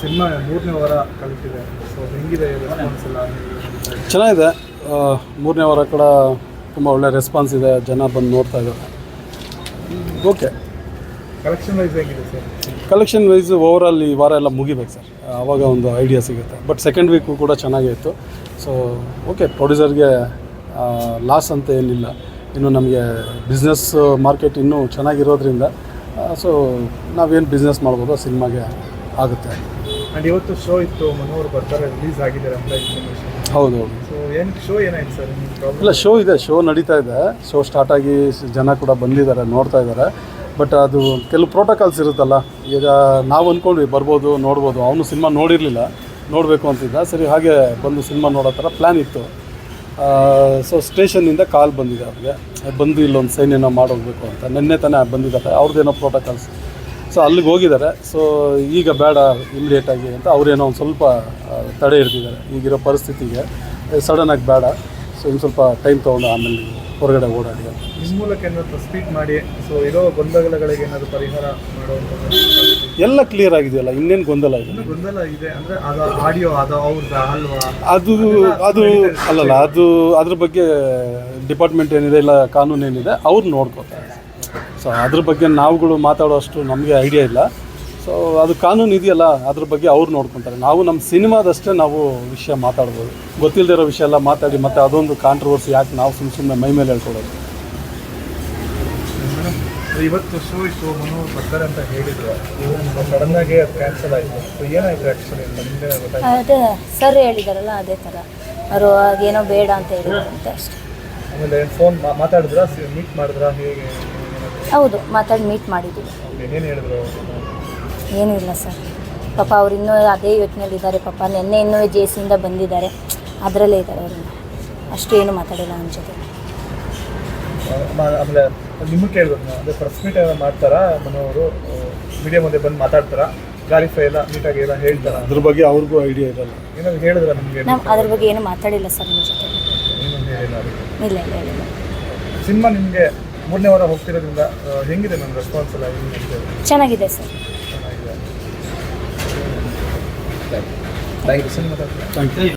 Cinema ಮೂರನೇ ವಾರ ಕಲಿತಿದೆ so ಹೆಂಗಿದೆ ರೆಸ್ಪಾನ್ಸ್ ಎಲ್ಲ? ಚೆನ್ನಾಗಿದೆ. ಮೂರನೇ ವಾರ ಕೂಡ ತುಂಬ ಒಳ್ಳೆ ರೆಸ್ಪಾನ್ಸ್ ಇದೆ. ಜನ ಬಂದು ನೋಡ್ತಾ ಇದ್ದಾರೆ. ಓಕೆ ಕಲೆಕ್ಷನ್ ವೈಸ್ ಹೇಗಿದೆ ಸರ್ ಕಲೆಕ್ಷನ್ ವೈಸ್ ಓವರಾಲ್ ಈ ವಾರ ಎಲ್ಲ ಮುಗಿಬೇಕು ಸರ್ ಆವಾಗ ಒಂದು ಐಡಿಯಾ ಸಿಗುತ್ತೆ. ಬಟ್ ಸೆಕೆಂಡ್ ವೀಕು ಕೂಡ ಚೆನ್ನಾಗೇ ಇತ್ತು. ಸೊ ಓಕೆ ಪ್ರೊಡ್ಯೂಸರ್ಗೆ ಲಾಸ್ ಅಂತ ಏನಿಲ್ಲ. ಇನ್ನು ನಮಗೆ ಬಿಸ್ನೆಸ್ ಮಾರ್ಕೆಟ್ ಇನ್ನೂ ಚೆನ್ನಾಗಿರೋದ್ರಿಂದ ಸೊ ನಾವೇನು ಬಿಸ್ನೆಸ್ ಮಾಡ್ಬೋದು ಸಿನಿಮಾಗೆ? ಆಗುತ್ತೆ. ಆ್ಯಂಡ್ ಇವತ್ತು ಶೋ ಇತ್ತು ಮನೋಹರ್ ಬರ್ತಾರೆ ರಿಲೀಸ್ ಆಗಿದ್ದಾರೆ ಅಂತ ಇನ್ಫಾರ್ಮೇಷನ್ ಹೌದು ಹೌದು. ಸೊ ಏನು ಶೋ ಏನಾಯ್ತು ಸರ್ ಇಲ್ಲ ಶೋ ಇದೆ ಶೋ ನಡೀತಾ ಇದೆ. ಶೋ ಸ್ಟಾರ್ಟ್ ಆಗಿ ಜನ ಕೂಡ ಬಂದಿದ್ದಾರೆ ನೋಡ್ತಾ ಇದ್ದಾರೆ. ಬಟ್ ಅದು ಕೆಲವು ಪ್ರೋಟೋಕಾಲ್ಸ್ ಇರುತ್ತಲ್ಲ ಈಗ ನಾವು ಅಂದ್ಕೊಂಡ್ವಿ ಬರ್ಬೋದು ನೋಡ್ಬೋದು. ಅವನು ಸಿನಿಮಾ ನೋಡಿರಲಿಲ್ಲ ನೋಡಬೇಕು ಅಂತಿದ್ದ. ಸರಿ ಹಾಗೆ ಬಂದು ಸಿನಿಮಾ ನೋಡೋ ಥರ ಪ್ಲ್ಯಾನ್ ಇತ್ತು. ಸೊ ಸ್ಟೇಷನ್ನಿಂದ ಕಾಲ್ ಬಂದಿದೆ ಅವ್ರಿಗೆ. ಬಂದು ಇಲ್ಲೊಂದು ಸೈನ್ ಏನೋ ಮಾಡೋಗ್ಬೇಕು ಅಂತ. ನಿನ್ನೆ ತಾನೇ ಬಂದಿದ್ದಾರೆ ಅವ್ರದ್ದೇನೋ ಪ್ರೋಟೋಕಾಲ್ಸ್ ಸೊ ಅಲ್ಲಿಗೆ ಹೋಗಿದ್ದಾರೆ. ಸೊ ಈಗ ಬೇಡ ಇಮಿಡಿಯೇಟಾಗಿ ಅಂತ ಅವರೇನೋ ಒಂದು ಸ್ವಲ್ಪ ತಡೆ ಇರ್ತಿದ್ದಾರೆ ಈಗಿರೋ ಪರಿಸ್ಥಿತಿಗೆ ಸಡನ್ನಾಗಿ ಬೇಡ. ಸೊ ಇನ್ನು ಸ್ವಲ್ಪ ಟೈಮ್ ತೊಗೊಂಡು ಆಮೇಲೆ ಹೊರಗಡೆ ಓಡಾಡಿ ನಿಮ್ಮ ಮೂಲಕ ಏನಾದರೂ ಸ್ಪೀಟ್ ಮಾಡಿ ಸೊ ಇರೋ ಗೊಂದಲಗಳಿಗೆ ಏನಾದರೂ ಪರಿಹಾರ ಮಾಡುವಂಥದ್ದು ಎಲ್ಲ ಕ್ಲಿಯರ್ ಆಗಿದೆಯಲ್ಲ ಇನ್ನೇನು ಗೊಂದಲ ಇದೆ ಗೊಂದಲ ಇದೆ ಅಂದರೆ ಅದು ಆಡಿಯೋ ಅದು ಅವ್ರದ್ದು ಅಲ್ವಾ? ಅದು ಅದು ಅಲ್ಲಲ್ಲ ಅದು ಅದ್ರ ಬಗ್ಗೆ ಡಿಪಾರ್ಟ್ಮೆಂಟ್ ಏನಿದೆ ಇಲ್ಲ ಕಾನೂನು ಏನಿದೆ ಅವ್ರು ನೋಡ್ಕೋತಾರೆ. ಸೊ ಅದ್ರ ಬಗ್ಗೆ ನಾವುಗಳು ಮಾತಾಡೋಷ್ಟು ನಮಗೆ ಐಡಿಯಾ ಇಲ್ಲ. ಸೊ ಅದು ಕಾನೂನು ಇದೆಯಲ್ಲ ಅದ್ರ ಬಗ್ಗೆ ಅವ್ರು ನೋಡ್ಕೊತಾರೆ. ನಾವು ನಮ್ಮ ಸಿನಿಮಾದಷ್ಟೇ ನಾವು ವಿಷಯ ಮಾತಾಡ್ಬೋದು. ಗೊತ್ತಿಲ್ಲದೆ ಇರೋ ವಿಷಯ ಎಲ್ಲ ಮಾತಾಡಿ ಮತ್ತೆ ಅದೊಂದು ಕಾಂಟ್ರವರ್ಸಿ ಯಾಕೆ ನಾವು ಸುಮ್ಮ ಸುಮ್ಮನೆ ಮೈ ಮೇಲೆ ಹೇಳ್ಕೊಡೋದು ಇವತ್ತು ಮನೋಹರ್ ಬರ್ತಾರೆ ಅಂತ ಹೇಳಿದ್ರು. ಸಡನ್ ಆಗಿ ಅದು ಕ್ಯಾನ್ಸಲ್ ಆಯಿತು. ಸೊ ಏನಾಯ್ತು ಆ್ಯಕ್ಚುಲಿ ಅಂತ ನಿಮಗೆ ಗೊತ್ತಾಯ್ತು? ಅದೇ ಸರ್ ಹೇಳಿದಾರಲ್ಲ ಅದೇ ಥರ ಅವರು ಏನೋ ಬೇಡ ಅಂತ ಹೇಳಿದ್ರಂತೆ ಅಷ್ಟೇ. ಆಮೇಲೆ ಫೋನ್ ಮಾತಾಡಿದ್ರಾ? ಮೀಟ್ ಮಾಡಿದ್ರಾ? ಹೇಗೆ? ಹೌದು ಮಾತಾಡಿ ಮೀಟ್ ಮಾಡಿದ್ದೀವಿ ಏನು ಹೇಳಿದ್ರು ಏನೂ ಇಲ್ಲ ಸರ್. ಪಾಪ ಅವ್ರು ಇನ್ನೂ ಅದೇ ಯೋಚನೆಯಲ್ಲಿ ಇದ್ದಾರೆ. ಪಾಪ ನಿನ್ನೆ ಇನ್ನೂ ಜೆ ಸಿಯಿಂದ ಬಂದಿದ್ದಾರೆ. ಅದರಲ್ಲೇ ಇದ್ದಾರೆ ಅವರು. ಅಷ್ಟು ಏನು ಮಾತಾಡಿಲ್ಲ ನಮ್ಮ ಜೊತೆ. ಆಮೇಲೆ ನಿಮಗೆ ಕೇಳಿದ್ರು ಅದೇ ಪ್ರೆಸ್ ಮೀಟ್ ಎಲ್ಲ ಮಾಡ್ತಾರಾ? ಮನೆಯವರು ಮೀಡಿಯಾ ಮುಂದೆ ಬಂದು ಮಾತಾಡ್ತಾರಾ? ಕ್ಲಾರಿಫೈ ಎಲ್ಲ ನೀಟಾಗಿ ಎಲ್ಲ ಹೇಳ್ತಾರಾ? ಅದ್ರ ಬಗ್ಗೆ ಅವ್ರಿಗೂ ಐಡಿಯಾ ಇರಲ್ಲ ಏನಾದ್ರು ಹೇಳಿದ್ರ ನಿಮಗೆ? ನಾವು ಅದ್ರ ಬಗ್ಗೆ ಏನು ಮಾತಾಡಿಲ್ಲ ಸರ್ ನಿಮ್ಮ ಜೊತೆ. ಏನೂ ಇಲ್ಲ ಇಲ್ಲ. ಸಿನಿಮಾ ನಿಮಗೆ ಮೂರನೇ ವಾರ ಹೋಗ್ತಿರೋದ್ರಿಂದ ಆ, ಹೆಂಗಿದೆ ನನ್ನ ರೆಸ್ಪಾನ್ಸ್ ಎಲ್ಲ ಹೆಂಗೆ ಅಂತ ಚೆನ್ನಾಗಿದೆ ಸರ್. ಚೆನ್ನಾಗಿದೆ. Thank you sir thank you